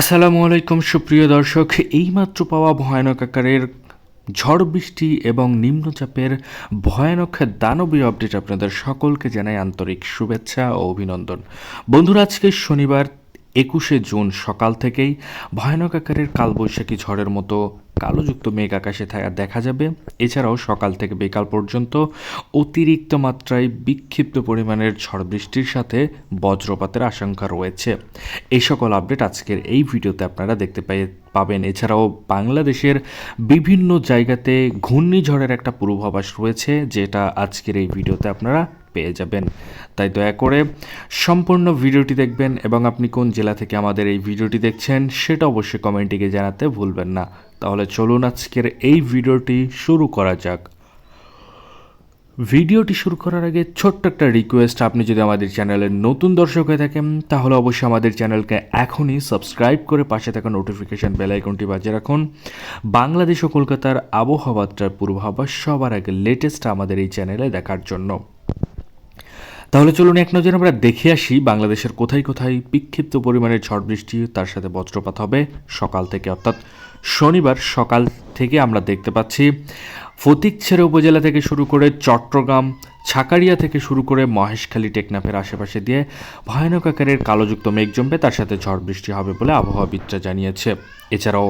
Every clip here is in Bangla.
আসসালামু আলাইকুম, সুপ্রিয় দর্শক। এইমাত্র পাওয়া ভয়ানক আকারের ঝড় বৃষ্টি এবং নিম্নচাপের ভয়ানক দানবীয় আপডেট আপনাদের সকলকে জানাই আন্তরিক শুভেচ্ছা ও অভিনন্দন। বন্ধুরা, আজকে শনিবার একুশে জুন সকাল থেকেই ভয়ানক আকারের কালবৈশাখী ঝড়ের মতো কালোযুক্ত মেঘ আকাশে দেখা যাবে। এছাড়াও সকাল থেকে বিকাল পর্যন্ত অতিরিক্ত মাত্রায় বিক্ষিপ্ত পরিমাণের ঝড় বৃষ্টির সাথে বজ্রপাতের আশঙ্কা রয়েছে। এই সকল আপডেট আজকের এই ভিডিওতে আপনারা দেখতে পাই পাবেন। এছাড়াও বাংলাদেশের বিভিন্ন জায়গাতে ঘূর্ণিঝড়ের একটা পূর্বাভাস রয়েছে, যেটা আজকের এই ভিডিওতে আপনারা পেয়ে যাবেন। তাই দয়া করে সম্পূর্ণ ভিডিওটি দেখবেন এবং আপনি কোন জেলা থেকে আমাদের এই ভিডিওটি দেখছেন সেটা অবশ্যই কমেন্টে গিয়ে জানাতে ভুলবেন না। তাহলে চলুন আজকের এই ভিডিওটি শুরু করা যাক। ভিডিওটি শুরু করার আগে ছোট্ট একটা রিকোয়েস্ট আপনি যদি আমাদের চ্যানেলের নতুন দর্শক হয়ে থাকেন, তাহলে অবশ্যই আমাদের চ্যানেলকে এখনই সাবস্ক্রাইব করে পাশে থাকা নোটিফিকেশান বেল আইকনটি বাজিয়ে রাখুন। বাংলাদেশ ও কলকাতার আবহাওয়াটার পূর্বাভাস সবার আগে লেটেস্ট আমাদের এই চ্যানেলে দেখার জন্য। তাহলে চলুন এক নজরে আমরা দেখে আসি বাংলাদেশের কোথায় কোথায় বিক্ষিপ্ত পরিমাণের ঝড় বৃষ্টি, তার সাথে বজ্রপাত হবে সকাল থেকে। অর্থাৎ শনিবার সকাল থেকে আমরা দেখতে পাচ্ছি ফতিকছেড়ে উপজেলা থেকে শুরু করে চট্টগ্রাম ছাকারিয়া থেকে শুরু করে মহেশখালী, টেকনাফের আশেপাশে দিয়ে ভয়ানক আকারের কালোযুক্ত মেঘ জমবে, তার সাথে ঝড় বৃষ্টি হবে বলে আবহাওয়াবিদরা জানিয়েছে। এছাড়াও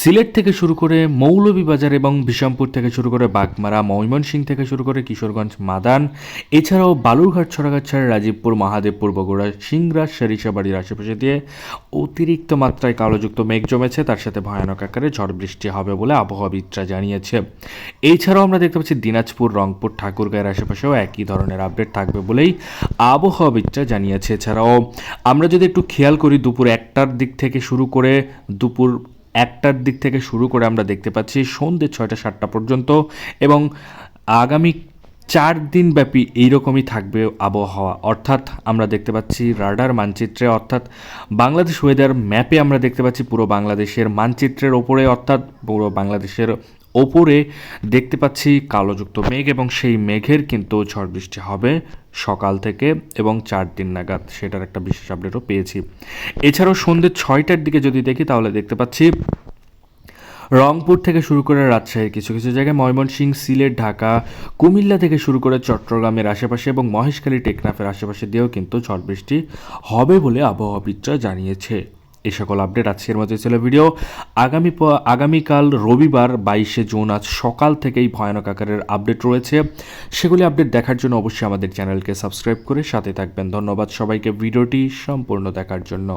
সিলেট থেকে শুরু করে মৌলভীবাজার এবং বিষমপুর থেকে শুরু করে বাগমারা ময়মনসিংহ থেকে শুরু করে কিশোরগঞ্জ, মাদান, এছাড়াও বালুরঘাট ছড়াগাছার রাজীবপুর, মহাদেবপুর, বগুড়া, সিংড়া সরিষাবাড়ির আশেপাশে দিয়ে অতিরিক্ত মাত্রায় কালোযুক্ত মেঘ জমেছে, তার সাথে ভয়ানক আকারে ঝড় বৃষ্টি হবে বলে আবহাওয়াবিদরা জানিয়েছে। এছাড়াও আমরা দেখতে পাচ্ছি দিনাজপুর, রংপুর, ঠাকুরগাঁয়ের আশেপাশেও একই ধরনের আপডেট থাকবে বলেই আবহাওয়াবিদরা জানিয়েছে। এছাড়াও আমরা যদি একটু খেয়াল করি, দুপুর একটার দিক থেকে শুরু করে দুপুর একটার দিক থেকে শুরু করে আমরা দেখতে পাচ্ছি সন্ধ্যে ছয়টা সাতটা পর্যন্ত এবং আগামী চার দিন ব্যাপী এইরকমই থাকবে আবহাওয়া। অর্থাৎ আমরা দেখতে পাচ্ছি রাডার মানচিত্রে, অর্থাৎ বাংলাদেশ ওয়েদার ম্যাপে আমরা দেখতে পাচ্ছি পুরো বাংলাদেশের মানচিত্রের ওপরে, অর্থাৎ পুরো বাংলাদেশের ওপরে দেখতে পাচ্ছি কালোযুক্ত মেঘ এবং সেই মেঘের কিন্তু ঝড় বৃষ্টি হবে সকাল থেকে এবং চার দিন নাগাদ। সেটার একটা বিশেষ আপডেটও পেয়েছি। এছাড়াও সন্ধ্যে ছয়টার দিকে যদি দেখি, তাহলে দেখতে পাচ্ছি রংপুর থেকে শুরু করে রাজশাহীর কিছু কিছু জায়গায় ময়মনসিংহ সিলেট, ঢাকা, কুমিল্লা থেকে শুরু করে চট্টগ্রামের আশেপাশে এবং মহেশখালী, টেকনাফের আশেপাশে দিয়েও কিন্তু ঝড় বৃষ্টি হবে বলে আবহাওয়াবিদরা জানিয়েছে। এই সকল আপডেট আজকের মধ্যে ছিল ভিডিও আগামী আগামীকাল রবিবার বাইশে জুন আজ সকাল থেকেই ভয়ানক আকারের আপডেট রয়েছে। সেগুলি আপডেট দেখার জন্য অবশ্যই আমাদের চ্যানেলকে সাবস্ক্রাইব করে সাথে থাকবেন। ধন্যবাদ সবাইকে। ভিডিওটি সম্পূর্ণ দেখার জন্য।